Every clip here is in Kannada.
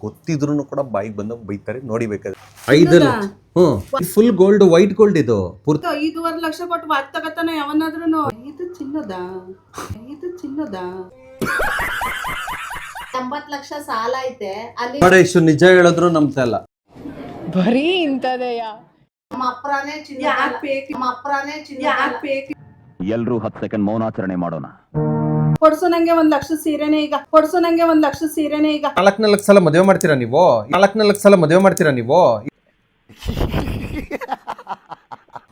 ಗೊತ್ತಿದ್ರು ಕೂಡ ಬಾಯಿಗೆ ಬಂದ ಬೈತಾರೆ ನೋಡಿಬೇಕಾದ್ರೆ ಐದು ಹ್ಮ್. ಫುಲ್ ಗೋಲ್ಡ್ ವೈಟ್ ಗೋಲ್ಡ್ ಇದು ಪೂರ್ತಿ. ಐದೂವರೆ ಲಕ್ಷ ಕೊಟ್ಟು ಬಾತ್ ತಗತಾನೆ ಯಾವನಾದ್ರೂ ಇದು ಚಿನ್ನದ? ಇದು ಚಿನ್ನದ? ಎಂಬತ್ ಲಕ್ಷ ಸಾಲ ಐತೆ ಅಲ್ಲಿ ಇಷ್ಟು ನಿಜ ಹೇಳಿದ್ರು ನಂಬ್ತಾ ಇಲ್ಲ. ಬರೀ ಇಂಥದೆಯ? ನಮ್ಮ ಅಪ್ರಾನೇ ಚಿನ್ನ? ನಮ್ಮ ಅಪ್ಪರಾನೇ ಚಿನ್ನ ಎಲ್ರೂ ಹತ್ತು ಸೆಕೆಂಡ್ ಮೌನಾಚರಣೆ ಮಾಡೋಣ. ಕೊಡ್ಸು ನಂಗೆ ಒಂದ್ ಲಕ್ಷ ಸೀರೆನೇ ಈಗ. ಕೊಡ್ಸು ನಂಗೆ ಒಂದ್ ಲಕ್ಷ ಸೀರೆನೆ ಈಗ. ನಾಲ್ಕು ನಾಲ್ಕು ಸಲ ಮದುವೆ ಮಾಡ್ತೀರಾ ನೀವು? ನಾಲ್ಕು ನಾಲ್ಕು ಸಲ ಮದುವೆ ಮಾಡ್ತೀರಾ ನೀವು?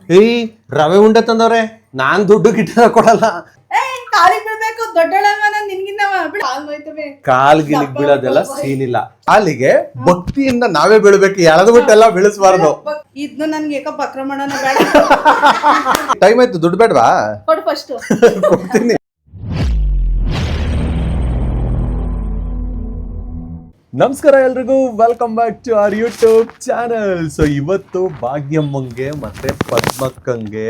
ಏಯ್ ರವೆ ಉಂಡೆ ತಂದವ್ರೆ ನಾನ್ ದುಡ್ಡು ಗಿಟ್ಟ ಕೊಡಲ್ಲ. ಏ ಕಾಲಿಗೆ ಬೀಳ್ಬೇಕು ದೊಡ್ಡಳಲ್ವ ನಾನ್ ನಿನ್ಗಿನ್ನವ ಬಿಡ. ಹೋಯ್ತವೆ ಕಾಲ್ ಗಿಲಿಗ್ ಬೀಳೋದೆಲ್ಲ ಸೀನ್ ಇಲ್ಲ ಅಲ್ಲಿಗೆ ಭಕ್ತಿಯಿಂದ ನಾವೇ ಬೀಳ್ಬೇಕು ಎಳೆದು ಬಿಟ್ಟೆಲ್ಲ ಬೀಳಿಸ್ಬಾರ್ದು. ಇದ್ನ ನನ್ಗೆ ಏಕ ಬಕ್ರ ಮಾಡೋಣ ಬೇಡ. ಟೈಮ್ ಆಯ್ತು ದುಡ್ಡು ಬೇಡವಾ? ಕೊಡು ಫಸ್ಟ್ ಕೊಡ್ತೀನಿ. ನಮಸ್ಕಾರ ಎಲ್ರಿಗೂ welcome back to our YouTube channel so ಇವತ್ತು ಭಾಗ್ಯಮ್ಮಂಗೆ ಮತ್ತೆ ಪದ್ಮಕ್ಕಂಗೆ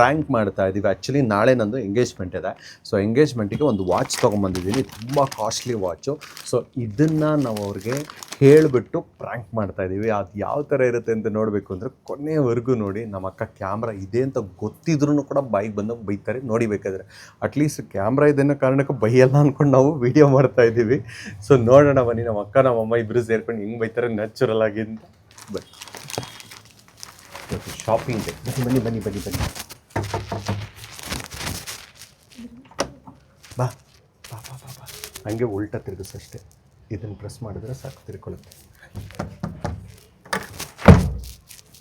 ಪ್ರ್ಯಾಂಕ್ ಮಾಡ್ತಾ ಇದ್ದೀವಿ ಆ್ಯಕ್ಚುಲಿ ನಾಳೆ ನಂದು ಎಂಗೇಜ್ಮೆಂಟ್ ಇದೆ. ಸೊ ಎಂಗೇಜ್ಮೆಂಟಿಗೆ ಒಂದು ವಾಚ್ ತೊಗೊಂಬಂದಿದ್ದೀನಿ ತುಂಬ ಕಾಸ್ಟ್ಲಿ ವಾಚು ಸೊ ಇದನ್ನು ನಾವು ಅವ್ರಿಗೆ ಹೇಳಿಬಿಟ್ಟು ಪ್ರ್ಯಾಂಕ್ ಮಾಡ್ತಾ ಇದ್ದೀವಿ ಅದು ಯಾವ ಥರ ಇರುತ್ತೆ ಅಂತ ನೋಡಬೇಕು ಅಂದರೆ ಕೊನೆಯವರೆಗೂ ನೋಡಿ ನಮ್ಮ ಅಕ್ಕ ಕ್ಯಾಮ್ರಾ ಇದೆ ಅಂತ ಗೊತ್ತಿದ್ರೂ ಕೂಡ ಬೈಕ್ ಬಂದು ಬೈತಾರೆ. ನೋಡಿಬೇಕಾದ್ರೆ ಅಟ್ಲೀಸ್ಟ್ ಕ್ಯಾಮ್ರಾ ಇದೆ ಅನ್ನೋ ಕಾರಣಕ್ಕೆ ಬೈಯಲ್ಲ ಅಂದ್ಕೊಂಡು ನಾವು ವಿಡಿಯೋ ಮಾಡ್ತಾ ಇದ್ದೀವಿ ಸೊ ನೋಡೋಣ ಬನ್ನಿ. ನಮ್ಮ ಅಕ್ಕ, ನಮ್ಮ ಅಮ್ಮ ಇಬ್ಬರು ಸೇರ್ಕೊಂಡು ಹಿಂಗೆ ಬೈತಾರೆ ನ್ಯಾಚುರಲ್ ಆಗಿ ಅಂತ. ಬನ್ನಿ. ಶಾಪಿಂಗ್ ಬನ್ನಿ ಬನ್ನಿ ಬನ್ನಿ ಬನ್ನಿ ಬನ್ನಿ. ಬಾ ಬಾ ಬಾ ಬಾ ಬಾ. ಹಂಗೆ ಉಲ್ಟಾ ತಿರುಗಿಸ್ ಅಷ್ಟೇ ಇದನ್ನು ಪ್ರೆಸ್ ಮಾಡಿದ್ರೆ ಸಾಕು ತಿರ್ಕೊಳ್ಳುತ್ತೆ.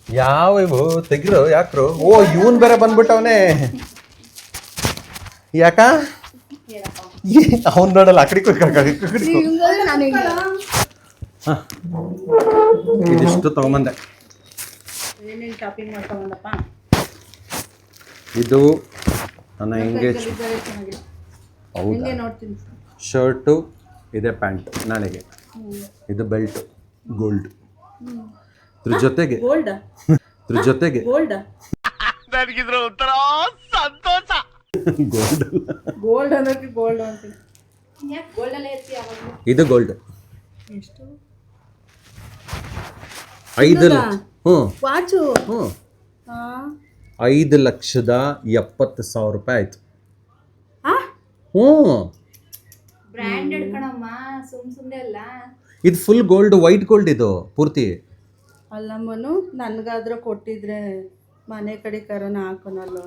ಯಾವ ಇವು? ತೆಗಿರೋ ಯಾಕ್ರು? ಓ ಇವನ್ ಬೇರೆ ಬಂದ್ಬಿಟ್ಟವನೇ. ಯಾಕ? ಅವ್ನು ನೋಡಲ್ಲ ಅಕಡಿ ಕಡೆ ಇದಿಷ್ಟು ತಗೊಂಬಂದೆ. ಇದು ನನ್ನ ಎಂಗೇಜ್ ಹೌದಾ? ಹಿಂಗೆ ನೋಡ್ತೀನಿ ಶರ್ಟು ಇದೆ ಪ್ಯಾಂಟ್ ನನಗೆ. ಇದು ಬೆಲ್ಟ್ ಗೋಲ್ಡ್. ಇದ್ರ ಜೊತೆಗೆ ಗೋಲ್ಡ್? ಇದ್ರ ಜೊತೆಗೆ ಗೋಲ್ಡ್? ಗೋಲ್ಡ್ ಗೋಲ್ಡ್ ಅನ್ನೋಕೆ ಗೋಲ್ಡ್ ಇದು ಗೋಲ್ಡ್. ಎಷ್ಟು? ಐದು ಲಕ್ಷ ಹ್ಞೂ. ವಾಚು? ಹ್ಞೂ. ಹಾ ಐದು ಲಕ್ಷದ ಎಪ್ಪತ್ತು ಸಾವಿರ ರೂಪಾಯಿ ಆಯ್ತು? ಹ್ಞೂ. ಬ್ರ್ಯಾಂಡೆಡ್ ಕಣಮ್ಮ ಸುಮ್ ಸುಮ್ನೆ ಅಲ್ಲ. ಇದು ಫುಲ್ ಗೋಲ್ಡ್ ವೈಟ್ ಗೋಲ್ಡ್ ಇದು ಪೂರ್ತಿ? ಅಲ್ಲಮ್ಮನು ನನ್ಗಾದ್ರ ಕೊಟ್ಟಿದ್ರೆ ಮನೆ ಕಡೆ ಕರನ ಹಾಕೋನಲ್ಲ.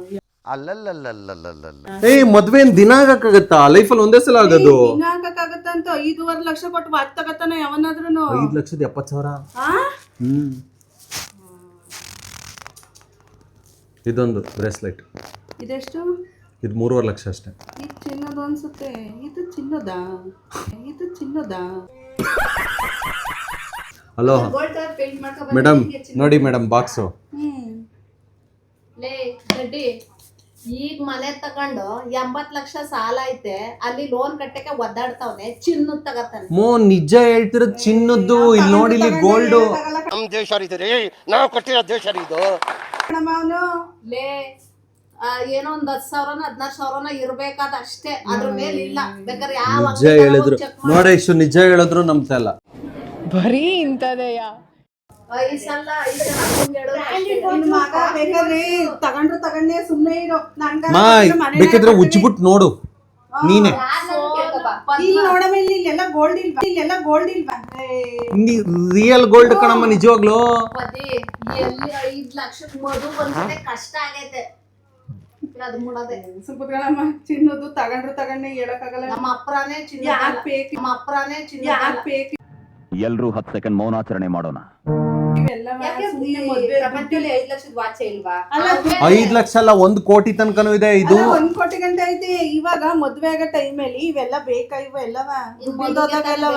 ಏ ಮದ್ವೆ ಏನ್ ದಿನ ಆಗಕ್ಕಾಗತ್ತಾ ಲೈಫಲ್ಲಿ ಒಂದೇ ಸಲ ಆಗೋದು ಹಿಂಗ ಹಾಕಕ್ಕಾಗತ್ತಂತ. ಐದೂವರೆ ಲಕ್ಷ ಕೊಟ್ಟು ವಾಚ್ ತಗತ್ತಾನ ಯಾವನಾದ್ರೂ ಐದು ಲಕ್ಷದ ಎಪ್ಪತ್ತು ಸಾವಿರ? ಆ? ಹ್ಮ್. ಇದೊಂದು ಬ್ರೇಸ್ಲೆಟ್. ಇದೆಷ್ಟು? ಇದು ಮೂರುವರೆ ಲಕ್ಷ ಅಷ್ಟೇ. ಇದು ಚಿನ್ನದ ಅನ್ಸುತ್ತೆ. ಇದು ಚಿನ್ನದ. ಇದು ಚಿನ್ನದ. ಹಲೋ. ಗೋಲ್ಡ್ ಕಲರ್ ಪೇಂಟ್ ಮಾಡ್ಕೊಂಡು ಮೇಡಮ್ ನೋಡಿ ಮೇಡಮ್ ಬಾಕ್ಸು ಹ್ಮ್. ಲೇ ಗಡ್ಡಿ ಈಗ ಮನೆ ತಗೊಂಡು ಎಂಬತ್ ಲಕ್ಷ ಸಾಲ ಐತೆ ಅಲ್ಲಿ ಲೋನ್ ಕಟ್ಟಕ್ಕೆ ಒದ್ದಾಡ್ತಾವನೆ ಚಿನ್ನದ ತಗತಾನೆ. ಮೋ ನಿಜ ಹೇಳ್ತಿರೋದು ಚಿನ್ನದ್ದು ಇಲ್ಲಿ ನೋಡಿ ಇಲ್ಲಿ ಗೋಲ್ಡು ನಮ್ಮ ದೇಶ ಇದು ರೀ ನಾವು ಕಟ್ಟಿರೋ ದೇಶ ರೀ ಇದು ಲೇ ಏನೋ ಒಂದ್ ಹತ್ ಸಾವಿರನ ಹದಿನಾರು ಸಾವಿರನ ಇರ್ಬೇಕಾದ ಅಷ್ಟೇ. ಅದ್ರ ಮೇಲೆ ಇಲ್ಲ. ಬೇಕಾದ್ರೆ ಯಾವ ನಿಜ ಹೇಳಿದ್ರು. ನೋಡಿ ಇಷ್ಟು ನಿಜ ಹೇಳಿದ್ರು ನಂಬ್ತಾ ಇಲ್ಲ. ಬರೀ ಇಂಥದೆಯ. ಯಾ ಐಸಲ್ಲ ಅಪ್ಪಂಗ್ ಹೇಳೋದು ಅಷ್ಟೇ. ನಿನ್ ಮಗ ಬೇಕಾದ್ರೆ ತಗೊಂಡ್ರು ತಗೊಂಡೆ ಸುಮ್ನೆ ಇರೋ. ಮಾ ಬೇಕಿದ್ರೆ ಉಜ್ಬಿಟ್ ನೋಡು. ನೀನೆ. ಯಾರ್ ನನ್ ಕೇಳ್ಕೊ ಬಾ. ಇಲ್ಲಿ ನೋಡಮ್ಮ ಇಲ್ಲಿ ಇಲ್ಲೆಲ್ಲ ಗೋಲ್ಡ್ ಇಲ್ವಾ? ಇಲ್ಲೆಲ್ಲ ಗೋಲ್ಡ್ ಇಲ್ವಾ? ರಿಯಲ್ ಗೋಲ್ಡ್ ಕಣಮ್ಮ ನಿಜವಾಗ್ಲೂ. ಪದಿ ಎಲ್ಲಿ ಐದ್ ಲಕ್ಷಕ್ ಮದು ಬಂದ್ರೆ ಕಷ್ಟ ಆಗೈತೆ. ಅದು ಮುಡದೆ. ಸುಬ್ಬುಗಳಮ್ಮ ಚಿನ್ನದು ತಗೊಂಡ್ರು ತಗೊಂಡೆ ಹೇಳಕ್ಕಾಗಲ್ಲ. ನಮ್ಮ ಅಪ್ಪರಾನೇ ಚಿನ್ನ ಯಾಕ್ ಬೇಕು? ನಮ್ಮ ಅಪ್ರಾನೇ ಚಿನ್ನ ಯಾಕೆ ಬೇಕು? ಎಲ್ರೂ ಹತ್ತು ಸೆಕೆಂಡ್ ಮೌನಾಚರಣೆ ಮಾಡೋಣ. ಐದ್ ಲಕ್ಷದ ವಾಚೆ ಇಲ್ವಾ? ಅಲ್ಲ, ಲಕ್ಷ ಅಲ್ಲ ಒಂದ್ ಕೋಟಿ ತನಕನೂ ಇದೆ ಇದು. ಅಲ್ಲ, ಒಂದ್ ಕೋಟಿ ಗಂಟೆ ಐತಿ. ಇವಾಗ ಮದ್ವೆ ಆಗೋ ಟೈಮಲ್ಲಿ ಇವೆಲ್ಲ ಬೇಕಾ ಇವ ಎಲ್ಲವ? ದುಡ್ಡೋದಾಗ ಎಲ್ಲವ?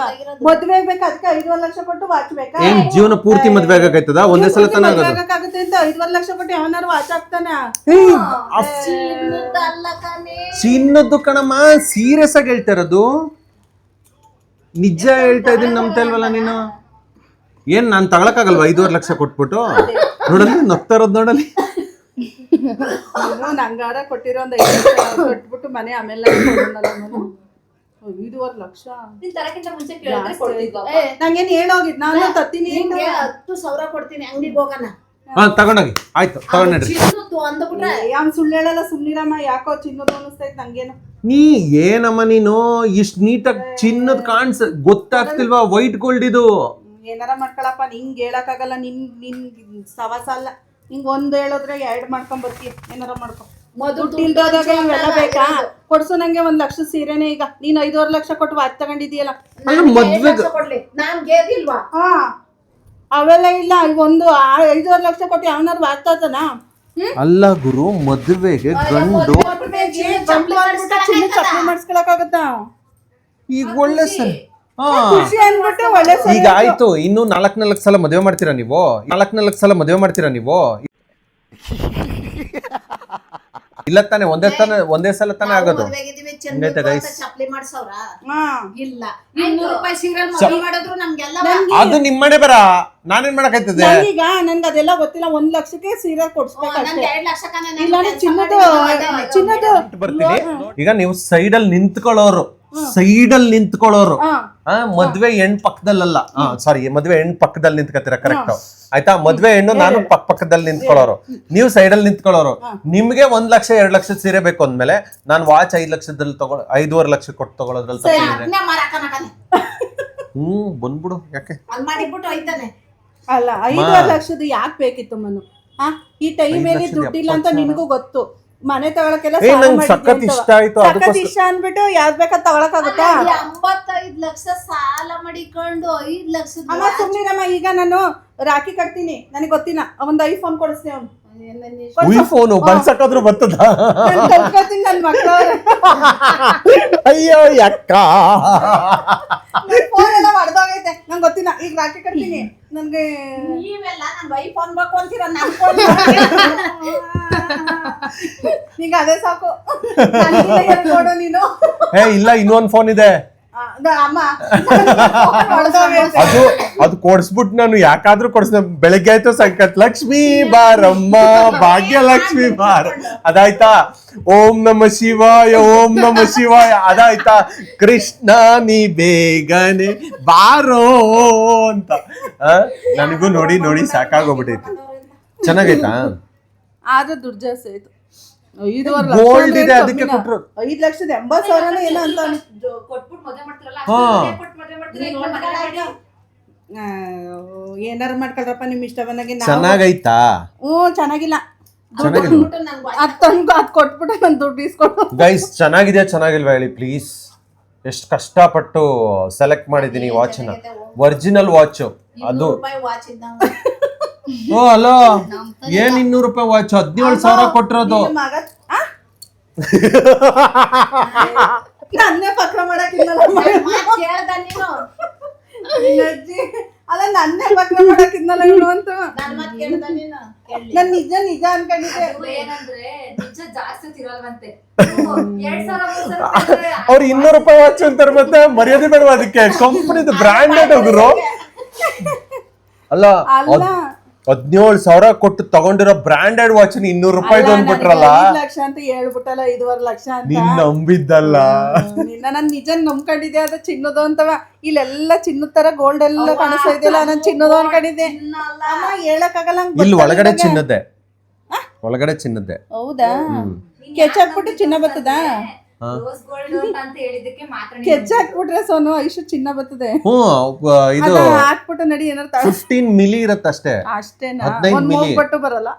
ಮದ್ವೆ ಆಗ್ಬೇಕ ಅದಕ್ಕೆ ಐದುವರೆ ಲಕ್ಷ ಕೊಟ್ಟು ವಾಚ್ ಬೇಕಾ? ಏನ್ ಜೀವನ ಪೂರ್ತಿ ಮದ್ವೆ ಆಗಾಕೈತದ ಒಂದೇ ಸಲ ತನ ಮದ್ವೆ ಆಗೋದು. ಆಗಕ್ಕಾಗುತ್ತೆ ಅಂತ ಐದುವರೆ ಲಕ್ಷ ಕೊಟ್ಟು ಯಾವನಾರು ವಾಚ್ ಆಗ್ತಾನೆ ಅಲ್ಲ ಕಣೆ. ಚಿನ್ನದ್ದು ಕಣಮ್ಮ ಸೀರಿಯಸ್ ಆಗಿ ಹೇಳ್ತಾರದು ನಿಜ ಹೇಳ್ತಾ ಇದೀನಿ ನಂಬ್ತಾ ಇಲ್ವಲ್ಲ ನೀನು? ಏನ್ ನಾನು ತಗೊಳಕ್ಕಾಗಲ್ವ? ಐದೂವರೆ ಲಕ್ಷ ಕೊಟ್ಬಿಟ್ಟು? ನೋಡಲಿ ನಗ್ತಾ ಇರೋದು ನೋಡಲಿ ನೀನು ನಂಗಾರ ಕೊಟ್ಟಿರೋ ಒಂದು ಐದು ಲಕ್ಷ ಕೊಟ್ಬಿಟ್ಟು ಮನೆ ಆಮೇಲೆ. ಐದೂವರೆ ಲಕ್ಷ. ನಿನ್ ತರಕ್ಕಿಂತ ಮುಂಚೆ ಕೇಳಿದ್ರೆ. ಏ, ನಂಗೇನ್ ಹೇಳೋಗಿದ್? ನಾನು ತತ್ತೀನಿ ನಿಂಗೆ ಹತ್ತು ಸಾವಿರ ಕೊಡ್ತೀನಿ ಅಂಗಡಿಗೆ ಹೋಗೋಣ. ಹಾ ತಗೊಂಡೋಗಿ. ಆಯ್ತು ತಗೊಂಡ್ರಿ ಚಿನ್ನದ್ದು ಅಂದ್ಬಿಟ್ರೆ ಅವ್ನ್ ಸುಳ್ಳು ಹೇಳಲ್ಲ ಸುಮ್ನಿರಮ್ಮ. ಯಾಕೋ ಚಿನ್ನದ ಅನಿಸ್ತೈತ್ ನಂಗೇನು. ನೀ ಏನಮ್ಮ ನೀನು? ಇಷ್ಟ ನೀಟಾಗಿ ಚಿನ್ನದ್ ಕಾಣ್ಸ ಗೊತ್ತಾಗ್ತಿಲ್ವಾ? ವೈಟ್ ಗೋಲ್ಡ್ ಇದು. ಏನಾರ ಮಾಡ್ಕೊಳಪ್ಪ ನಿಂಗೆ ಹೇಳಕ್ಕಾಗಲ್ಲ ನಿನ್ ನಿನ್ ಸವಾಸ ಅಲ್ಲ. ನಿಂಗೆ ಒಂದ್ ಹೇಳಿದ್ರೆ ಎರಡ್ ಮಾಡ್ಕೊಂಬರ್ತೀಯ ಏನಾರ ಮಾಡ್ಕೊ. ಮೊದಲು ದುಡ್ಡು ಇಲ್ದೋದಾಗ ಇವೆಲ್ಲ ಬೇಕಾ? ಕೊಡ್ಸು ನಂಗೆ ಒಂದ್ ಲಕ್ಷ ಸೀರೆನೆ ಈಗ. ನೀನ್ ಐದೂವರೆ ಲಕ್ಷ ಕೊಟ್ಟು ವಾಚ್ ತಗೊಂಡಿದೀಯಲ್ಲ ಅಲ್ಲ, ಮದ್ವೆಗ್- ಕೊಡ್ಲಿ. ನಾನ್ ಗೆದಿಲ್ವಾ? ಹಾ. ಅವೆಲ್ಲ ಇಲ್ಲ ಒಂದು ಆ- ಐದೂವರೆ ಲಕ್ಷ ಕೊಟ್ಟು ಯಾವನಾರು ವಾಚ್ ತಾತನ ಅಲ್ಲ ಗುರು ಮದುವೆಗೆ ಗಂಡು ಚಪ್ಪಲಿ ಮಾಡಿಸ್ಕೊಳಕಾಗತ್ತಾ ಈಗ ಒಳ್ಳೆ ಸರ್. ಖುಷಿ ಒಳ್ಳೆ ಈಗ ಆಯ್ತು ಇನ್ನು ನಾಲ್ಕ್ ನಾಲ್ಕು ಸಲ ಮದುವೆ ಮಾಡ್ತೀರಾ ನೀವು? ನಾಲ್ಕ್ ನಾಲ್ಕು ಸಲ ಮದುವೆ ಮಾಡ್ತೀರಾ ನೀವು? ಇಲ್ಲ ತಾನೆ ಒಂದೇ ತಾನೆ ಒಂದೇ ಸಲ ತಾನೆ ಆಗೋದು. ಹಂಗೈತೆ guys. ಮನೆ ಮಾಡ್ಸವ್ರ? ಹಾ. ಇಲ್ಲ. ಇನ್ನೂರು ರೂಪಾಯಿ ಮದುವೆ ಮಾಡಿದ್ರು ನಮ್ಗೆಲ್ಲ ಅದು ನಿಮ್ಮನೆ ಬರ ನಾನೇನ್ ಮಾಡಕೈತದೆ ಈಗ ನನ್ಗೆ ಅದೆಲ್ಲ ಗೊತ್ತಿಲ್ಲ ಒಂದ್ ಲಕ್ಷಕ್ಕೆ ಸೀರೆ ಕೊಡ್ಸ್ಬೇಕು ಚಿನ್ನದ ಬರ್ತೀನಿ. ಈಗ ನೀವು ಸೈಡ್ ಅಲ್ಲಿ ನಿಂತ್ಕೊಳ್ಳೋರು ಸೈಡ್ ಅಲ್ಲಿ ನಿಂತ್ಕೊಳ್ಳೋರು. ಮದ್ವೆ ಹೆಣ್ ಪಕ್ಕದಲ್ಲ ಸಾರಿ ಮದ್ವೆ ಹೆಣ್ ಪಕ್ಕದಲ್ಲಿ ನಿಂತ್ಕತ್ತೀರ ಕರೆಕ್ಟ್ ಆಯ್ತಾ? ಮದ್ವೆ ಹೆಣ್ಣು ನಾನು ಪಕ್ಕ ಪಕ್ಕದಲ್ಲಿ ನಿಂತ್ಕೊಳ್ಳೋರು. ನೀವು ಸೈಡ್ ಅಲ್ಲಿ ನಿಂತ್ಕೊಳ್ಳೋರು. ನಿಮ್ಗೆ ಒಂದ್ ಲಕ್ಷ ಎರಡ್ ಲಕ್ಷ ಸೀರೆ ಬೇಕು ಅಂದ್ಮೇಲೆ ನಾನು ವಾಚ್ ಐದ್ ಲಕ್ಷದಲ್ಲಿ ತಗೊಳ ಐದೂವರೆ ಲಕ್ಷ ಕೊಟ್ಟು ತಗೊಳೋದ್ರಲ್ಲಿ. ಹ್ಮ್ ಬಂದ್ಬಿಡು ಯಾಕೆ? ಅಲ್ಲ ಐದೂವರೆ ಲಕ್ಷದ ಯಾಕೆ ಬೇಕಿತ್ತು ಮನು? ಈ ಟೈಮಲ್ಲಿ ದುಡ್ಡಿಲ್ಲ ಅಂತ ನಿನಗೂ ಗೊತ್ತು. ಮನೆ ತಗೊಳಕ್ಕೆಲ್ಲ ಏ ಸಾಲ ನಂಗೆ ಸಖತ್. ಇಷ್ಟ ಆಯ್ತು ಸಖತ್ ಅದಕ್ಕೋಸ್ಕರ ಇಷ್ಟ ಅನ್ಬಿಟ್ಟು ಯಾವ್ದ್ ಬೇಕಾದ್ ತಗೊಳಕ್ಕಾಗುತ್ತಾ? ಅಲ್ಲ, ಎಂಬತ್ತೈದ್ ಲಕ್ಷ ಸಾಲ ಮಡಿಕೊಂಡು ಐದ್ ಲಕ್ಷ ಅಮ್ಮ ಸುಮ್ನಿರಮ್ಮ ಈಗ ನಾನು ರಾಖಿ ಕಟ್ತೀನಿ. ನನಗೆ ಗೊತ್ತಿಲ್ಲ. ಒಂದ್ ಐಫೋನ್ ಕೊಡಿಸ್ತೀನಿ ಅವ್ನು. ಉಯ್ ಫೋನು ಬಳ್ಸಕ್ಕಾದ್ರೂ ಬರ್ತದ? ನನ್ನ ಅಯ್ಯೋ ಯಕ್ಕ ಫೋನ್ ಎಲ್ಲ ನಂಗೆ ಗೊತ್ತಿಲ್ಲ. ಈಗ ಕಟ್ತೀನಿ. ನನ್ಗೆ ನೀವೆಲ್ಲ ಅಂತೀರ? ಫೋನ್ ಈಗ ಅದೇ ಸಾಕು. ನೀನು ಏ ಇಲ್ಲ ಇನ್ನೊಂದ್ ಫೋನ್ ಇದೆ. ಅದು ಅದು ಕೊಡ್ಸ್ಬಿಟ್ಟು ನಾನು ಯಾಕಾದ್ರೂ ಕೊಡ್ಸ ಬೆಳಗ್ಗೆ ಆಯ್ತು ಸಂಕಟ್ ಲಕ್ಷ್ಮೀ ಬಾರಮ್ಮ ಭಾಗ್ಯ ಭಾಗ್ಯಲಕ್ಷ್ಮಿ ಬಾರ. ಅದಾಯ್ತಾ? ಓಂ ನಮ ಶಿವಾಯ ಓಂ ನಮ ಶಿವಾಯ. ಅದಾಯ್ತಾ? ಕೃಷ್ಣ ನೀ ಬೇಗನೆ ಬಾರೋ ಅಂತ? ನನಗೂ ನೋಡಿ ನೋಡಿ ಸಾಕಾಗೋಗ್ಬಿಟ್ಟೈತಿ ಚೆನ್ನಾಗೈತಾ? ಆದ್ರೆ ದುರ್ಜಾಸ್ತಿ ಜಾಸ್ತಿ ಆಯ್ತು ಐದೂವರೆ ಲಕ್ಷ ಇದೆ, ಅಂದ್ರೆ ಅದಕ್ಕೆ ಕಮ್ಮಿನಾ? ಕೊಟ್ರು. ಐದ್ ಲಕ್ಷದ ಎಂಬತ್ ಸಾವಿರನೇ ಏನೋ ಅಂತ. ಕೊಟ್ಬಿಟ್ಟು ಮದ್ವೆ ಮಾಡ್ತಿರಲ್ಲ ಹಾ. ಅಷ್ಟೇ ಕೊಟ್ಟು ಮದ್ವೆ ಮಾಡ್ತೀರಾ ಇಲ್ಲ ಮದ್ವೆ ಮಾಡಿ. ಆ, ಏನಾರು ಮಾಡ್ಕೊಳ್ರಪ್ಪ ನಿಮ್ ಇಷ್ಟ ಬಂದಾಗೆ ನಾವು ಚೆನ್ನಾಗೈತಾ? ಹ್ಞೂ ಚೆನ್ನಾಗಿಲ್ಲ. ಚೆನ್ನಾಗಿಲ್ಲ. ಅದ್ ತಂದು ಅದ್ ಕೊಟ್ಬಿಟ್ಟು ನನ್ ದುಡ್ಡು ಇಸ್ಕೊಂಡು. ಗೈಸ್ ಚೆನ್ನಾಗಿದೆ ಚೆನ್ನಾಗಿಲ್ವಾ ಹೇಳಿ ಪ್ಲೀಸ್ ಎಷ್ಟು ಕಷ್ಟಪಟ್ಟು ಸೆಲೆಕ್ಟ್ ಮಾಡಿದ್ದೀನಿ ವಾಚನ್ನ ಒರಿಜಿನಲ್ ವಾಚ್ ಅದು. ರೂಪಾಯಿ ವಾಚ್ ಇದ್ದಂಗ. ಓ ಅಲೋ. ಏನ್ ಇನ್ನೂರು ರೂಪಾಯಿ ವಾಚ್ ಹದಿನೇಳು ಸಾವಿರ ಕೊಟ್ಟಿರೋದು. ನಿನ್ನ ಮಗ ಆ? ನನ್ನೇ ಪಕ್ರ ಮಾಡಕ್ಕಿನ್ನಲ್ಲ ಮಾತ್ ಕೇಳ್ದ ನೀನು. ಅಜ್ಜಿ ಅಲ್ಲ ನನ್ನೇ ಅಂತ. ನನ್ ಮಾತ್ ಕೇಳ್ದ ನೀನು. ಕೇಳ್ಲಿ. ನಾನ್ ನಿಜ ನಿಜ ಅನ್ಕೊಂಡಿದ್ದೆ. ಅದು ಏನಂದ್ರೆ ನಿಜ ಜಾಸ್ತಿ ತಿರಲ್ವಂತೆ. ಎರಡ್ ಸಾವಿರ ಮೂರ್ ಸಾವಿರ ರೂಪಾಯಿ ಅವ್ರು ಇನ್ನೂರು ರೂಪಾಯಿ ವಾಚ್ ಅಂತಾರೆ ಮತ್ತೆ ಮರ್ಯಾದೆ ಬೇಡವಾ ಅದಕ್ಕೆ? ಕಂಪನಿದು ಬ್ರಾಂಡೆಡ್ ಹೋಗ್ರು ಅಲ್ಲ. ಅಲ್ಲ ಹದಿನೇಳು ಸಾವಿರ ಕೊಟ್ಟು ತಗೊಂಡಿರೋ ಬ್ರಾಂಡೆಡ್ ವಾಚ್ ಇನ್ನೂರು ರೂಪಾಯಿ ತಂದ್ಬಿಟ್ರಲ್ಲ? ಲಕ್ಷ ಅಂತ ಹೇಳ್ಬಿಟ್ಟಲ್ಲ ಐದುವರೆ ಲಕ್ಷ ಅಂತ? ನೀನ್ ನಂಬಿದ್ದಲ್ಲ? ನಿನ್ನ ನಾನ್ ನಿಜ ನಂಬ್ಕೊಂಡಿದ್ದೆ ಅದು ಚಿನ್ನದು ಅಂತವ. ಇಲ್ಲೆಲ್ಲ ಚಿನ್ನದ ತರ ಗೋಲ್ಡ್ ಎಲ್ಲ ಕಾಣಿಸ್ತಾ ಇದೆಯಲ್ಲ ನಾನ್ ಚಿನ್ನದು ಅನ್ಕೊಂಡಿದ್ದೆ. ಅಮ್ಮ ಹೇಳಕ್ಕಾಗಲ್ಲ ಇಲ್ಲ ಒಳಗಡೆ. ಚಿನ್ನದ್ದೆ. ಒಳಗಡೆ ಚಿನ್ನದ್ದೆ. ಹೌದಾ? ಕೆಚ್ ಹಾಕ್ಬಿಟ್ಟು ಚಿನ್ನ ಬರ್ತದ? ಹಾ. ರೋಸ್ ಗೋಲ್ಡ್ ಅಂತ ಹೇಳಿದ್ದಕ್ಕೆ ಮಾತ್ರ ನೀನು ಕೆಚ್ಚಾಕ್ಬಿಟ್ರೆ ಸೋನು ಐಶು ಚಿನ್ನ ಬರ್ತದೆ ಹ್ಞೂ ಇದು ಹಾಕ್ಬಿಟ್ಟು ನಡಿ ಏನಾರ ಫಿಫ್ಟೀನ್ ಮಿಲಿ ಇರತ್ತಷ್ಟೇ ಅಷ್ಟೇನಾ ಹದ್ನೈದ್ ಒಂದ್ ಮಿಲಿ. ಮೂಗ್ಬಟ್ಟು ಬರಲ್ಲ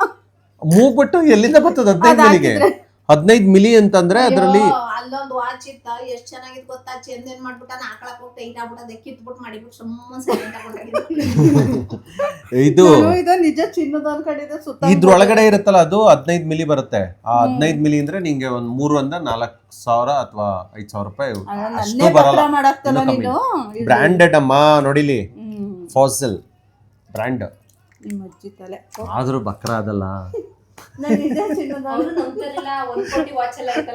ಮೂಗ್ಬಿಟ್ಟು ಎಲ್ಲಿಂದ ಬರ್ತದೆ ಹದಿನೈದು ಮಿಲಿಗೆ. ಹದಿನೈದು ಮಿಲಿ ಅಂತಂದ್ರೆ ಅದರಲ್ಲಿ ಅಲ್ಲೊಂದು ವಾಚ್ ಇತ್ತ. ಎಷ್ಟ್ ಚೆನ್ನಾಗಿತ್ತು ಗೊತ್ತಾ? ಚಂದ ಏನ್ ಮಾಡ್ಬಿಟ್ಟ ಹಾಕೊಳಕ್ ಹೋಗ್ತಾ ಟೈಟ್ ಆಗ್ಬಿಟ್ಟದೆ ಕಿತ್ಬಿಟ್ಟು ಮಾಡಿಬಿಟ್ಟು ಸುಮ್ಮನೆ ಸೈಲೆಂಟ್ ಇದು ಇದು ನಿಜ ಚಿನ್ನದ ಅನ್ಕೊಂಡಿದ್ದೆ ಸುತ್ತ ಇದ್ರೊಳಗಡೆ ಇರುತ್ತಲ್ಲ ಅದು ಹದಿನೈದು ಮಿಲಿ ಬರುತ್ತೆ. ಆ ಹದಿನೈದು ಮಿಲಿ ಅಂದ್ರೆ ನಿಂಗೆ ಒಂದ್ ಒಂದ ನಾಲ್ಕು ಸಾವಿರ ಅಥವಾ ಐದ್ ಸಾವಿರ ರೂಪಾಯಿ ಅಷ್ಟು ಬರಲ್ಲ. ಬ್ರಾಂಡೆಡ್ ಅಮ್ಮ ನೋಡಿಲಿ? ಫಾಸಲ್ ಬ್ರ್ಯಾಂಡ್ ನಿಮ್ಮ ಅಜ್ಜಿ ತಲೆ. ಆದ್ರೂ ಬಕ್ರ ಅದಲ್ಲ.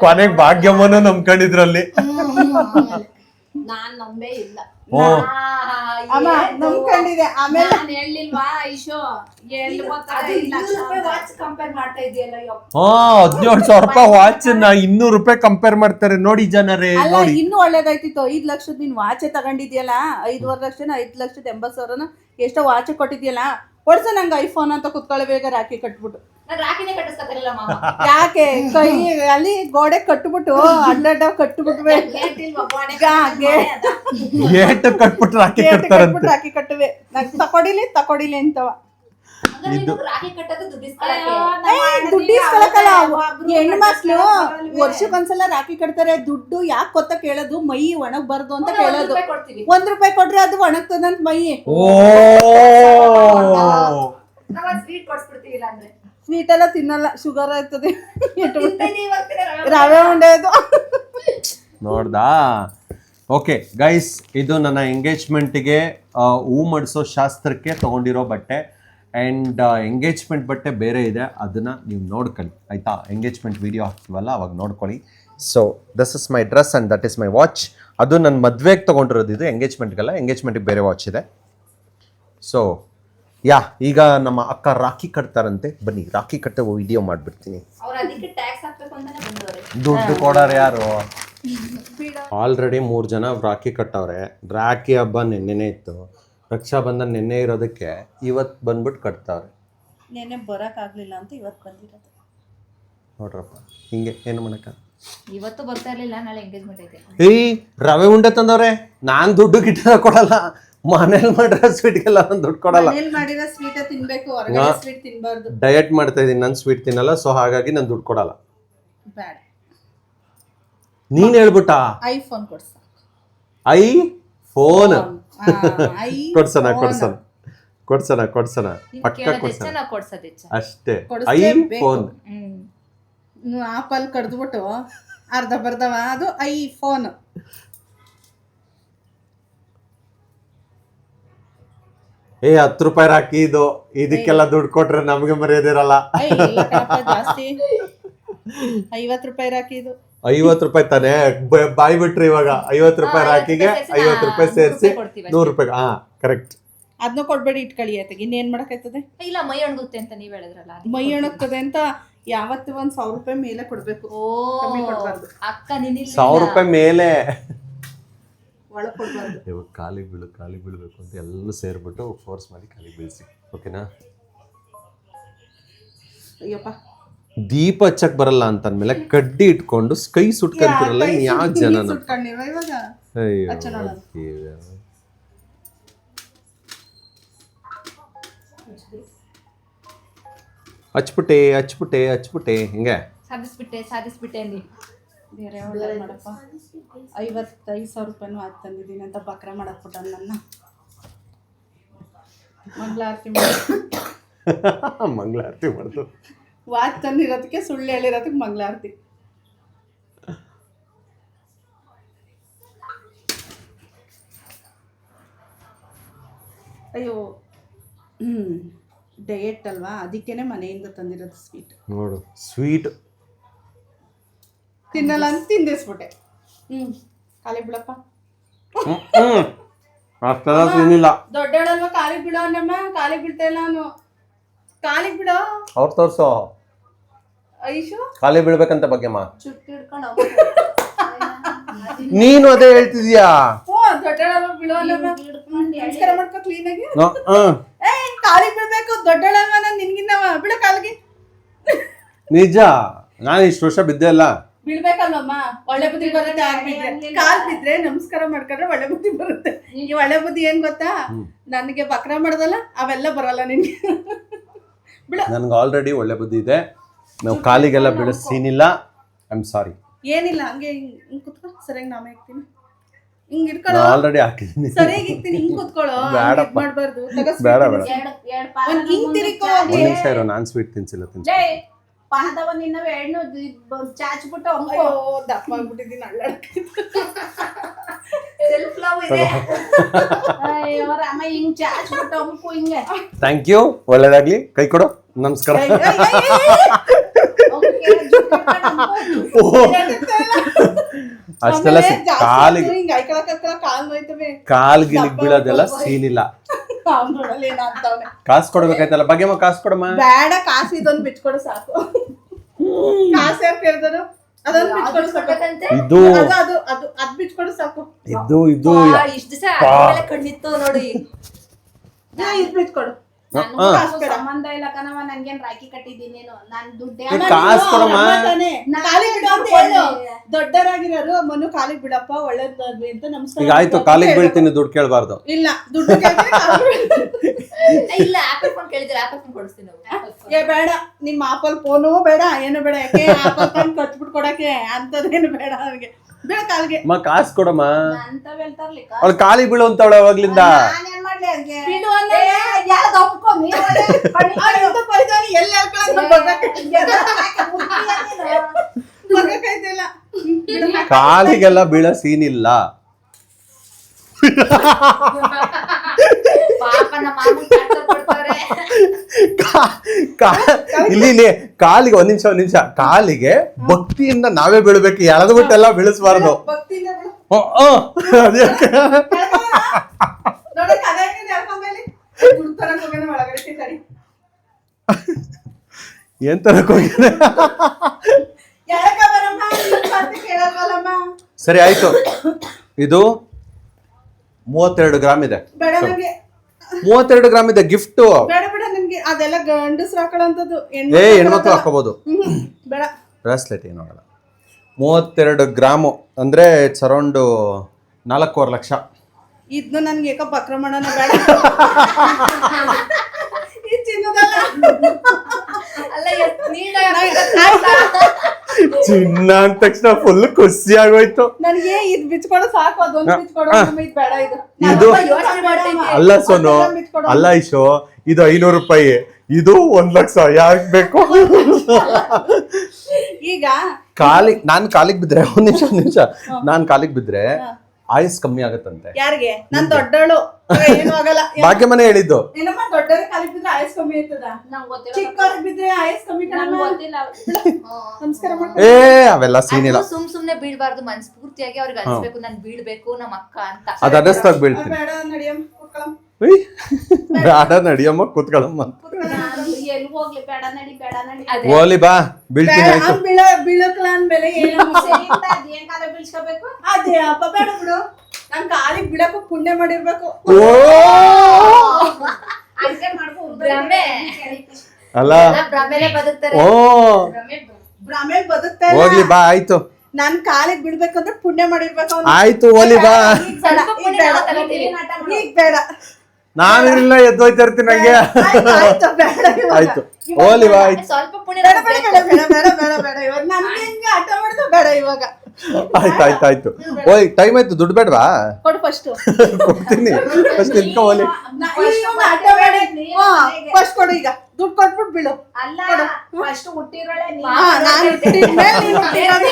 ಕೊನೆಗೆ ಭಾಗ್ಯಮ್ಮನ ನಂಬ್ಕೊಂಡಿದ್ರಲ್ಲಿ. ನಾನ್ ನಂಬೇ ಇಲ್ಲ. ಅಮ್ಮ ನಂಬ್ಕೊಂಡಿದೆ. ಆಮೇಲೆ ನಾನ್ ಹೇಳಿಲ್ವಾ ಐಶೋ ಎಲ್ಲಿ ಅದು ಇನ್ನೂರು ವಾಚ್ ಕಂಪೇರ್ ಮಾಡ್ತಾ ಇದೆಯಲ್ಲ ಯಪ್ಪ. ಹಾ ಹದಿನೇಳು ಸಾವಿರ ರೂಪಾಯಿ ವಾಚ್ನ ಇನ್ನೂರು ರೂಪಾಯಿ ಕಂಪೇರ್ ಮಾಡ್ತಾರೆ ನೋಡಿ ಜನರೇ ಅಲ್ಲ ನೋಡಿ. ಇನ್ನೂ ಒಳ್ಳೇದಾಯ್ತಿತ್ತು ಐದ್ ಲಕ್ಷದ ನೀನ್ ವಾಚೆ ತಗೊಂಡಿದ್ಯಲ್ಲ? ಐದುವರೆ ಲಕ್ಷನ ಐದ್ ಲಕ್ಷದ ಎಂಬತ್ ಸಾವಿರನ? ಎಷ್ಟೋ ವಾಚೆ ಕೊಟ್ಟಿದ್ಯಲ್ಲ? ಕೊಡ್ಸ ನಂಗೆ ಐಫೋನ್ ಅಂತ ಕುತ್ಕೊಳ್ಬೇಕ ರಾಖಿ ಕಟ್ಬಿಟ್ಟು. ಮಾಮ. ಯಾಕೆ? ಕೈ ಅಲ್ಲಿ ಗೋಡೆ ಕಟ್ಬಿಟ್ಟು ಅಡ್ಡಡ್ಡ ಕಟ್ಬಿಟ್ವೆ. ಕಟ್ಬಿಟ್ಟು ಕಟ್ಬಿಟ್ಟು ರಾಖಿ ಕಟ್ಟುವೆ ನಂಗೆ ತಕೊಡಿಲಿ ತಕೊಡಿಲಿ ಅಂತವ. ಇದು- ದುಡ್ಡು ಒಬ್ರು ಹೆಣ್ಮಕ್ಳು ಕಟ್ಟಿಸ್ಕೊಳಕ್ಕೆ ವರ್ಷಕ್ಕೊಂದ್ಸಲ ರಾಖಿ ಕಟ್ತಾರೆ ದುಡ್ಡು ಯಾಕೆ ಕೊತ್ತ ಕೇಳೋದು? ಮೈ ಒಣಗ್ಬಾರ್ದು ಅಂತ ಕೇಳೋದು. ಒಂದ್ ರೂಪಾಯಿ ಕೊಟ್ರೆ ಅದು ಒಣಗ್ತದಂತ ಮೈ. ಸ್ವೀಟ್ ಕೊಡ್ಸ್ಬಿಡ್ತೀವಿ ಇಲ್ಲ ಅಂದ್ರೆ. ಸ್ವೀಟ್ ಎಲ್ಲ ತಿನ್ನಲ್ಲ ಶುಗರ್ ಆಯ್ತದೆ. ರವೆ ಉಂಡೆ. ಅದು. ನೋಡ್ದಾ? ಓಕೆ ಗೈಸ್ ಇದು ನನ್ನ ಎಂಗೇಜ್ಮೆಂಟಿಗೆ ಹೂ ಮಡಿಸೋ ಶಾಸ್ತ್ರಕ್ಕೆ ತಗೊಂಡಿರೋ ಬಟ್ಟೆ. ಆ್ಯಂಡ್ ಎಂಗೇಜ್ಮೆಂಟ್ ಬಟ್ಟೆ ಬೇರೆ ಇದೆ ಅದನ್ನು ನೀವು ನೋಡ್ಕೊಳ್ಳಿ ಆಯಿತಾ? ಎಂಗೇಜ್ಮೆಂಟ್ ವೀಡಿಯೋ ಹಾಕ್ತೀವಲ್ಲ ಅವಾಗ ನೋಡ್ಕೊಳ್ಳಿ. So this is my dress and that is my watch ಅದು ನನ್ನ ಮದುವೆಗೆ ತೊಗೊಂಡಿರೋದು ಇದು ಎಂಗೇಜ್ಮೆಂಟ್ಗೆಲ್ಲ ಎಂಗೇಜ್ಮೆಂಟಿಗೆ ಬೇರೆ ವಾಚ್ ಇದೆ. ಸೊ ಯಾ ಈಗ ನಮ್ಮ ಅಕ್ಕ ರಾಖಿ ಕಟ್ತಾರಂತೆ. ಬನ್ನಿ ರಾಖಿ ಕಟ್ಟೋ ವಿಡಿಯೋ ಮಾಡಿಬಿಡ್ತೀನಿ. ದುಡ್ಡು ಕೊಡೋರು ಯಾರು? ಆಲ್ರೆಡಿ ಮೂರು ಜನ ರಾಖಿ ಕಟ್ಟವ್ರೆ. ರಾಖಿ ಹಬ್ಬ ನಿನ್ನೆನೇ ಇತ್ತು. ರಕ್ಷಾ ಬಂಧನ್ ನೆನ್ನೆ ಇರೋದಕ್ಕೆ ಇವತ್ತು ಬಂದ್ಬಿಟ್ಟು ಕಟ್ತಾವ್ರೆ ನೆನೆ ಬರೋಕ್ಕಾಗಲಿಲ್ಲ ಅಂತ ಇವತ್ತು ಬಂದಿರೋದು ನೋಡ್ರಪ್ಪ ಹಿಂಗೆ ಏನು ಮಾಡಕ್ಕ ಇವತ್ತು ಬರ್ತಾ ಇರಲಿಲ್ಲ ನಾಳೆ ಎಂಗೇಜ್ಮೆಂಟ್ ಐತೆ ಏಯ್ ರವೆ ಉಂಡೆ ತಂದವ್ರೆ ನಾನು ದುಡ್ಡು ಗಿಟ್ಟ ಕೊಡಲ್ಲ ಮನೇಲಿ ಮಾಡಿರೋ ಸ್ವೀಟ್ಗೆಲ್ಲ ನಾನು ದುಡ್ಡು ಕೊಡಲ್ಲ ಮನೇಲಿ ಮಾಡಿರೋ ಸ್ವೀಟ್ ತಿನ್ಬೇಕು ಹೊರಗಡೆ ಸ್ವೀಟ್ ತಿನ್ಬಾರ್ದು ಡಯಟ್ ಮಾಡ್ತಾ ಇದ್ದೀನಿ ನಾನು ಸ್ವೀಟ್ ತಿನ್ನಲ್ಲ ಸೊ ಹಾಗಾಗಿ ನಾನು ದುಡ್ಡು ಕೊಡಲ್ಲ ಬೇಡ ನೀನು ಹೇಳ್ಬಿಟ್ಟ ಐಫೋನ್ ಕೊಡ್ಸ ಐ ಫೋನ್ ಕೊಡ್ಸಣ ಕೊಡ್ಸೋಣ. ಕೊಡ್ಸೋಣ ಕೊಡ್ಸೋಣ. ಪಕ್ಕ ಕೊಡ್ಸೋಣ. ಅಷ್ಟೇ. ಐ. ಫೋನ್. ಆಪಲ್ ಕಡ್ದ್ಬಿಟ್ಟು ಅರ್ಧ ಬರ್ದವ ಅದು ಐ ಫೋನ್. ಏ ಹತ್ತು ರೂಪಾಯಿ ಹಾಕಿ ಇದು. ಇದಕ್ಕೆಲ್ಲ ದುಡ್ಡು ಕೊಟ್ರೆ ನಮಗೆ ಮರ್ಯಾದಿರಲ್ಲ ಐವತ್ತು ರೂಪಾಯಿ ರಾಕಿ ಇದು. ಐವತ್ತು ರೂಪಾಯಿ ತಾನೇ? ಬಾಯ್ ಬಿಟ್ರಿ ಇವಾಗ ಐವತ್ತು ರೂಪಾಯಿ ರಾಕಿಗೆ ಐವತ್ತು ರೂಪಾಯಿ ಸೇರ್ಸಿ ನೂರು ರೂಪಾಯಿ. ಹಾ ಕರೆಕ್ಟ್ ಅದನ್ನ ಕೊಡ್ಬೇಡಿ ಇಟ್ಕೊಳ್ಳಿ ಆಯ್ತಾಗ ಇನ್ನೇನ್ ಮಾಡಕ್ಕಾಯ್ತದೆ? ಇಲ್ಲ ಮೈ ಒಣಗುತ್ತೆ ಅಂತ ನೀವ್ ಹೇಳಿದ್ರಲ್ಲ ಮೈ. ಒಣಗ್ತದೆ ಅಂತ ಯಾವತ್ತು ಒಂದ್ ಸಾವಿರ ರೂಪಾಯಿ ಮೇಲೆ ಕೊಡ್ಬೇಕು. ಓ ಕಮ್ಮಿ ಕೊಡ್ಬಾರ್ದು. ಅಕ್ಕ ನಿನ್ನಿಲ್ಲ ಸಾವಿರ ರೂಪಾಯಿ ಮೇಲೆ? ಇವಾಗ ಕಾಲಿಗೆ ಬೀಳು ಕಾಲಿಗೆ ಬೀಳ್ಬೇಕು ಅಂತ ಎಲ್ಲ ಸೇರ್ಬಿಟ್ಟು ಫೋರ್ಸ್ ಮಾಡಿ ಕಾಲಿಗೆ ಬೀಳಿಸಿ. ಓಕೆನಾ ಅಯ್ಯಪ್ಪ. ದೀಪ ಹಚ್ಚಕ್ ಬರಲ್ಲ ಅಂತ ಅಂದ್ಮೇಲೆ ಕಡ್ಡಿ ಇಟ್ಕೊಂಡು ಕೈ ಸುಟ್ಕೊಂತಿರಲ್ಲ ಯಾ, ಯಾವ ಜನ ಅಯ್ಯೋ. ಹಚ್ಬಿಟ್ಟೆ ಹಚ್ಬಿಟ್ಟೆ ಹಚ್ಬಿಟ್ಟೆ. ಹಿಂಗೆ? ಸಾಧಿಸ್ಬಿಟ್ಟೆ ಸಾಧಿಸ್ಬಿಟ್ಟೆ ಅಂದಿ ಬೇರೆ ಒಳ್ಳೆ ಮಾಡಪ್ಪ? ಐವತ್ತೈದು ಸಾವಿರ ರೂಪಾಯಿನೂ ಹಾಕಿ ತಂದಿದ್ದೀನಿ ಅಂತ ಬಕ್ರ ಮಾಡಕ್ಬಿಟ್ಟ ನನ್ನ. ಮಂಗಳಾರತಿ ಮಾಡಿ. ಮಂಗಳಾರತಿ ಮಾಡ್ದು. ವಾಚ್ ತಂದಿರೋದಕ್ಕೆ ಸುಳ್ಳು ಹೇಳಿರೋದಕ್ಕೆ ಮಂಗಳಾರತಿ. ಅಯ್ಯೋ. ಡಯೆಟ್ ಅಲ್ವಾ? ಅದಕ್ಕೇನೆ ಮನೆಯಿಂದ ತಂದಿರೋದು ಸ್ವೀಟ್ ನೋಡು ಸ್ವೀಟ್ ತಿನ್ನಲ್ಲ ಅಂತ ತಿಂದಿಸ್ಬಿಟ್ಟೆ ಹ್ಞೂ ಖಾಲಿ ಬಿಡಪ್ಪ. ಅಷ್ಟೆಲ್ಲ ತಿನ್ನಿಲ್ಲ. ದೊಡ್ಡವಳಲ್ವಾ? ಕಾಲಿಗೆ ಬಿಡೋ ನಮ್ಮ ಕಾಲಿಗೆ ಬಿಡ್ತಾ ಇಲ್ಲ ನಾನು ಕಾಲಿಗೆ ಬಿಡ? ಅವ್ರು ತೋರ್ಸೋ. ಐಶು? ಕಾಲಿಗೆ ಬೀಳ್ಬೇಕಂತ ಬಗ್ಗೆಮ್ಮ. ಚುಟ್ಟಿ ಹಿಡ್ಕೊಂಡು ನೀನು ಅದೇ ಹೇಳ್ತಿದ್ಯಾ? ಓ ದೊಡ್ಡವಳಲ್ವಾ ಬಿಡೋ ನಮಸ್ಕಾರ ಮಾಡ್ಕೊ ಕ್ಲೀನಾಗಿ ಹ್ಮ್. ಏ ಕಾಲಿಗೆ ಬಿಡ್ಬೇಕು ದೊಡ್ಡವಳಲ್ವಾ ನಾನು ನಿನ್ಗಿನ್ನವ ಬಿಡು ಕಾಲಿಗೆ. ನಿಜ ನಾನು ಇಷ್ಟು ವರ್ಷ ಬಿದ್ದೆ ಅಲ್ಲ. ಬಿಡ್ಬೇಕಲ್ವಮ್ಮ ಒಳ್ಳೆ ಬುದ್ಧಿ ಬರುತ್ತೆ ಆಗ್ ಬಿದ್ರೆ ಕಾಲ್ ಬಿದ್ರೆ ನಮಸ್ಕಾರ ಮಾಡ್ಕೊಂಡ್ರೆ ಒಳ್ಳೆ ಬುದ್ಧಿ ಬರುತ್ತೆ. ಈ ಒಳ್ಳೆ ಬುದ್ಧಿ ಏನ್ ಗೊತ್ತಾ? ನನಗೆ ಬಕ್ರ ಮಾಡ್ದಲ್ಲ ಅವೆಲ್ಲ ಬರಲ್ಲ ನಿನ್ಗೆ. ನನ್ಗೆ ಆಲ್ರೆಡಿ ಒಳ್ಳೆ ಬುದ್ಧಿ ಇದೆ. ನಾವು ಕಾಲಿಗೆಲ್ಲ ಬೀಳೋ ಸೀನಿಲ್ಲ ಇಲ್ಲ ಐ ಆಮ್ ಸಾರಿ ಏನಿಲ್ಲ ಹಂಗೆ ಹಿಂಗ್ ಹಿಂಗ್ ಕುತ್ಕೊ. ಸರಿಯಾಗಿ ನಾಮ ಇಕ್ತೀನಿ ಹಿಂಗ್ ಇಟ್ಕೊಳ್ಳೋ ಆಲ್ರೆಡಿ ಹಾಕಿದ್ದೀನಿ. ಸರಿಯಾಗಿ ಇಕ್ತೀನಿ ಹಿಂಗ್ ಕುತ್ಕೊಳ್ಳೋ. ಬೇಡಪ್ಪ. ಮಾಡಬಾರ್ದು. ಬೇಡ, ಬೇಡ. ಎರಡು ಎರಡು ಪಾದ ಒಂದ್ ಹಿಂಗ್ ತಿರ್ಕೊ. ಒಂದು ನಿಮಿಷ ಇರೋ ನಾನು ಸ್ವೀಟ್ ತಿನ್ಸಿಲ್ಲ ತಿನ್ಸಿ. ಜೈ ಪಾದವ ನಿನ್ನ ಎಣ್ಣು ಚಾಚ್ಬಿಟ್ಟು ಅಮ್ಮೋ ಅಯ್ಯೋ ದಪ್ಪ ಆಗ್ಬಿಟ್ಟಿದ್ದೀನಿ ಸೆಲ್ಫ್ ಲವ್ ಇದೆ. ಅಯ್ಯೋ ರಾಮ ಹಿಂಗ್ ಚಾಚ್ಬಿಟ್ಟು ಅಂಕು ಹಿಂಗೆ. ಥ್ಯಾಂಕ್ ಯು ಒಳ್ಳೇದಾಗ್ಲಿ. ಕೈ ಕೊಡು. ನಮಸ್ಕಾರ. ಅಷ್ಟೆಲ್ಲ ಕಾಲಿಗೆ ಕಾಲ್ ಗಿಲಿಗ್ ಬೀಳೋದೆಲ್ಲ ಸೀನ್ ಇಲ್ಲ ಕಾಸ್ ಕೊಡ್ಬೇಕಾಯ್ತಲ್ಲ? ಬಗ್ಗೆ ಕಾಸು ಕೊಡಮ್ಮ. ಬೇಡ ಕಾಸು ಇದೊಂದು ಬಿಚ್ಕೊಡು ಸಾಕು. ಕಾಸು ಯಾರು ಕೇಳಿದ್ರು? ಅದೊಂದು ಬಿಚ್ಕೊಡು ಸಾಕು. ಇದು ಅದು ಅದು ಅದು ಅದ್ ಬಿಚ್ಕೊಡು ಸಾಕು. ಇದು ಇದು ಇಷ್ಟ ಕಣ್ಣಿತ್ತು ನೋಡಿ. ಇದು ಇದ್ ಸಂಬಂಧ ಇಲ್ಲ ಕಣವ ನನ್ಗೇನ್ ರಾಖಿ ಕಟ್ಟಿದ್ದೀನೇನು ನಾನ್. ದುಡ್ಡೇ ಏ, ಕಾಸು ಕೊಡಮ್ಮ. ಕಾಲಿಗೆ ಬಿಡು ಅಂತ ಹೇಳು. ದೊಡ್ಡರಾಗಿರೋರು ಮನು ಕಾಲಿಗೆ ಬಿಡಪ್ಪ ಒಳ್ಳೇದಾಗ್ಲಿ ಅಂತ ನಮಸ್ಕಾರ ಈಗ ಆಯ್ತು ಕಾಲಿಗೆ ಬೀಳ್ತೀನಿ ದುಡ್ಡು ಕೇಳಬಾರ್ದು. ಇಲ್ಲ ದುಡ್ಡು ಕೇಳ್ತೀನಿ, ಕಾಲಿಗೆ ಬೀಳ್ತೀನಿ. ಇಲ್ಲ ಆಪಲ್ ಫೋನ್ ಕೇಳಿದ್ರೆ ಆಪಲ್ ಫೋನ್ ಕೊಡಿಸ್ತೀನಿ ನಾವು ಏ ಬೇಡ ನಿಮ್ಮ ಆಪಲ್ ಫೋನು ಬೇಡ ಏನು ಬೇಡ ಯಾಕೆ ಆಪಲ್ ಫೋನ್ ಕೊಡಕ್ಕೆ ಅಂತದೇನು ಬೇಡ ಅವ್ರಿಗೆ. ಬೇಡ ಕಾಲ್ಗೆ. ಅಮ್ಮ ಕಾಸು ಕೊಡಮ್ಮ. ಅವ್ಳು ಕಾಲಿ ಅವಳು ಕಾಲಿಗೆ ಬೀಳು ಅಂತವಳೆ ಅವಾಗ್ಲಿಂದ. ಕಾಲಿಗೆಲ್ಲ ಬೀಳೋ ಸೀನ್ ಇಲ್ಲ. ಪಾಪ ನಮ್ಮ ಮಾಮೂಲ್ ಟ್ಯಾಕ್ಟರ್ ಕಾ- ಕಾ- ಇಲ್ಲಿ ಇಲ್ಲಿ ಕಾಲಿಗೆ ಒಂದ್ ನಿಮಿಷ ಒಂದ್ ನಿಮಿಷ. ಕಾಲಿಗೆ ಭಕ್ತಿಯಿಂದ ನಾವೇ ಬೀಳ್ಬೇಕು. ಎಳೆದು ಬಿಟ್ಟೆಲ್ಲ ಬೀಳಿಸ್ಬಾರ್ದು. ಏನ್ ತರಕ್ ಹೋಗಿದೆ. ಸರಿ ಆಯ್ತು. ಇದು ಮೂವತ್ತೆರಡು ಗ್ರಾಮ್ ಇದೆ. ಮೂವತ್ತೆರಡು ಗ್ರಾಮ್ ಇದೆ ಗಿಫ್ಟ್. ನನ್ಗೆ ಅದೆಲ್ಲ ಗಂಡಸ್ರು ಹಾಕೊಳ್ಳೋಂಥದ್ದು. ಏ ಹೆಣ್ಮಕ್ಳು ಹಾಕೋಬಹುದು ಬೇಡ. ಬ್ರಾಸ್ಲೆಟ್ ಏನು ಆಗಲ್ಲ. ಮೂವತ್ತೆರಡು ಗ್ರಾಮು ಅಂದ್ರೆ ಇಟ್ಸ್ ಅರೌಂಡ್ ನಾಲ್ಕೂವರೆ ಲಕ್ಷ. ಇದ್ನು ನನ್ಗೆ ಏಕ ಬಕ್ರ ಮಾಡೋಣ ಬೇಡ. ಈ ಚಿನ್ನದಲ್ಲ. ಅಲ್ಲ ನೀಡ. ಚಿನ್ನ ಅಂದ ತಕ್ಷಣ ಫುಲ್ ಖುಷಿ ಆಗೋಯ್ತು. ನನಗೆ ಇದ್ ಬಿಚ್ಕೊಡು ಸಾಕು ಅದೊಂದು ಬಿಚ್ಕೊಡು ಇದ್ ಬೇಡ ಇದು. ಇದು ಯೋಚ್ನೆ ಮಾಡ್ತೈತೆ. ಅಲ್ಲ ಸೋನು ಅಲ್ಲ ಇಶೋ ಇದು ಐನೂರು ರೂಪಾಯಿ. ಇದು ಒಂದ್ ಲಕ್ಷ ಯಾಕೆ ಬೇಕು? ಈಗ ಕಾಲಿಗೆ ನಾನು ಕಾಲಿಗೆ ಬಿದ್ರೆ ಒಂದ್ ನಿಮಿಷ ಒಂದ್ ನಿಮಿಷ. ನಾನು ಕಾಲಿಗೆ ಬಿದ್ರೆ ಆಯುಸ್ ಕಮ್ಮಿ ಆಗತ್ತಂತೆ. ಯಾರಿಗೆ? ನಾನ್ ದೊಡ್ಡವಳು. ಏನು ಆಗಲ್ಲ. ಭಾಗ್ಯಮನೆ ಹೇಳಿದ್ದು. ಏನಮ್ಮ ದೊಡ್ಡವ್ರಿಗೆ ಕಾಲಿಗೆ ಬಿದ್ರೆ ಆಯಸ್ ಕಮ್ಮಿ ಇರ್ತದ? ನಂಗ್ ಗೊತ್ತಿಲ್ಲ. ಚಿಕ್ಕವ್ರಿಗೆ ಬಿದ್ರೆ ಆಯಸ್ ಕಮ್ಮಿ ನಂಗ್ ಕಣಮ್ಮ ಗೊತ್ತಿಲ್ಲ ನಮಸ್ಕಾರ ಮಾಡ್ಕೊಂಡು ಏ ಅವೆಲ್ಲ ಸೀನ್ ಇಲ್ಲ. ಸುಮ್ ಸುಮ್ನೆ ಬೀಳ್ಬಾರ್ದು ಮನ್ಸ್ಫೂರ್ತಿಯಾಗಿ ಅವ್ರಿಗೆ ಅನ್ಸ್ಬೇಕು ನಾನು ಬೀಳ್ಬೇಕು ನಮ್ಮ ಅಕ್ಕ ಅಂತ. ಅದ ಅನಸ್ತಾಗ ಬೀಳ್ತೀನಿ. ಬೇಡ ನಡಿಯಮ್ಮ ಬೇಡ. ಕೂತ್ಕೊಳ್ಳಮ್ಮ. ಹೋಗ್ಲಿ ಬೇಡ ನಡಿ ಬೇಡ ನಡಿ. ಓಲಿ ಬಾ ಬೀಳ್ತೀನಿ ಬೇಡ, ಆಯ್ತು. ಅವ್ನ್ ಬೀಳ ಬೀಳಕ್ಲ ಅಂದ್ಮೇಲೆ ಬೀಳ್ಸ್ಕೋಬೇಕು? ಅದೇ ಅಪ್ಪ ಬೇಡ ಬಿಡು. ನನ್ ಕಾಲಿಗೆ ಬಿಡಕ್ಕೂ ಪುಣ್ಯ ಮಾಡಿರ್ಬೇಕು. ಓ! ಭ್ರಮೆ. ಅಲ್ಲ. ಭ್ರಮೆಲೆ ಬದುಕ್ತಾರೆ. ಓ! ಹೋಗ್ಲಿ ಬಾ ಆಯ್ತು. ನನ್ ಕಾಲಿಗೆ ಬಿಡ್ಬೇಕಂದ್ರೆ ಪುಣ್ಯ ಮಾಡಿರ್ಬೇಕು. ಆಯ್ತು ಹೋಗ್ಲಿ ಬಾ. ಈಗ ಬೇಡ, ನಾನಿಲ್ಲ ಎದ್ದೋಯ್ತಾ ಇರ್ತೀನಿ ನಂಗೆ. ಆಯ್ತು, ಆಯ್ತು, ಬೇಡ ಇವಾಗ. ಆಯ್ತು. ಓಲಿ ಬಾ ಆಯ್ತು ಸ್ವಲ್ಪ ಪುಣ್ಯ ಬೇಡ ಬೇಡ ಬೇಡ ಬೇಡ ಬೇಡ ಬೇಡ ಬೇಡ. ಇವಾಗ ನನ್ಗೆ ಹಿಂಗೆ ಆಟ ಮಾಡಿದ್ರೆ ಬೇಡ ಇವಾಗ. ಆಯ್ತು ಆಯ್ತು ಆಯ್ತು. ಓಯ್ ಟೈಮ್ ಆಯ್ತು ದುಡ್ಡು ಬೇಡವಾ? ಕೊಡು ಫಸ್ಟ್ ಕೊಡ್ತೀನಿ. ಫಸ್ಟ್ ನಿಂತ್ಕೊ ಆಟ ಫಸ್ಟ್ ಕೊಡು ಈಗ. ದುಡ್ಡು ಕೊಟ್ಬಿಟ್ಟು ಬೀಳು ಅಲ್ಲ ಫಸ್ಟ್ ಹುಟ್ಟಿರೋಳೆ ನಾನು. ಹುಟ್ಟಿರೋದು.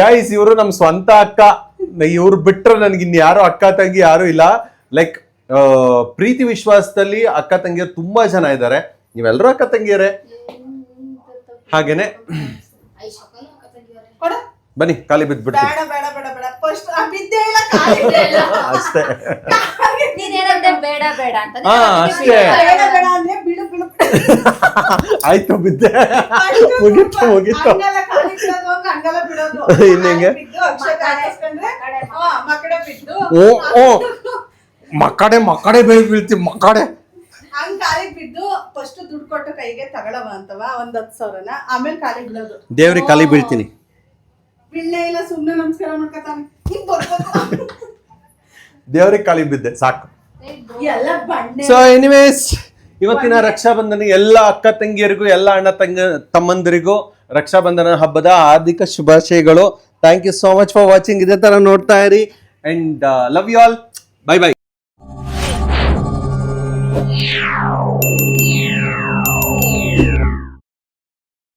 ಗೈಸ್ ಇವರು ನಮ್ ಸ್ವಂತ ಅಕ್ಕ. ಇವ್ರು ಬಿಟ್ರೆ ನನಗೆ ಇನ್ ಯಾರು ಅಕ್ಕ ತಂಗಿ ಯಾರು ಇಲ್ಲ. ಲೈಕ್ ಪ್ರೀತಿ ವಿಶ್ವಾಸದಲ್ಲಿ ಅಕ್ಕ ತಂಗಿಯರು ತುಂಬಾ ಜನ ಇದ್ದಾರೆ. ನೀವೆಲ್ಲರೂ ಅಕ್ಕ ತಂಗಿಯರೇ? ಹಾಗೇನೆ. ಕೊಡು. ಬನ್ನಿ ಖಾಲಿ ಬಿದ್ದು ಬಿಡ್ತೀನಿ ಬೇಡ ಬೇಡ ಬೇಡ. ಫಸ್ಟ್ ಬಿದ್ದೇ ಇಲ್ಲ ಕಾಲಿಗೆ ಇಲ್ಲ. ಅಷ್ಟೇ. ನೀನ್ ಬೇಡ ಬೇಡ ಅಂತ. ಹಾ, ಅಷ್ಟೇ. ಆಯ್ತು ಬಿದ್ದೆ. ಮುಗಿತು ಮುಗೀತು. ಬಿದ್ದು ಓ ಓ ಮಕ್ಕಡೆ ಮಕ್ಕಡೆ ಬೆಳಿ ಬೀಳ್ತಿ ಮಕ್ಕಡೆ ಹಂಗ್ ಕಾಲಿಗೆ ಬಿದ್ದು ಫಸ್ಟ್ ದುಡ್ಡು ಕೊಟ್ಟು ಕೈಗೆ ತಗೊಳವ ಅಂತವ ಒಂದ್ ಹತ್ತು ಸಾವಿರನ. ಆಮೇಲೆ ಕಾಲಿಗೆ ಬಿಡೋದು ದೇವ್ರಿಗೆ ಖಾಲಿ ಬೀಳ್ತೀನಿ. ಬೀಳ್ಲೇ ಇಲ್ಲ ಸುಮ್ನೆ ನಮಸ್ಕಾರ ಮಾಡ್ಕೊತಾನೆ. ಹಿಂಗ್ ಬರ್ಬೇಕು ದೇವ್ರಿಗೆ ಖಾಲಿ ಬಿದ್ದೆ ಸಾಕು. ಎಲ್ಲ ಬಂಡೆ. ಸೊ ಎನಿವೇಸ್ ಇವತ್ತಿನ ರಕ್ಷಾಬಂಧನ ಎಲ್ಲ ಅಕ್ಕ ತಂಗಿಯರಿಗೂ ಎಲ್ಲ ಅಣ್ಣ ತಂಗ ತಮ್ಮಂದಿರಿಗೂ ರಕ್ಷಾಬಂಧನ ಹಬ್ಬದ ಹಾರ್ದಿಕ ಶುಭಾಶಯಗಳು. Thank you so much for watching ಇದೇ ತರ ನೋಡ್ತಾ ಇರಿ. And love you all bye bye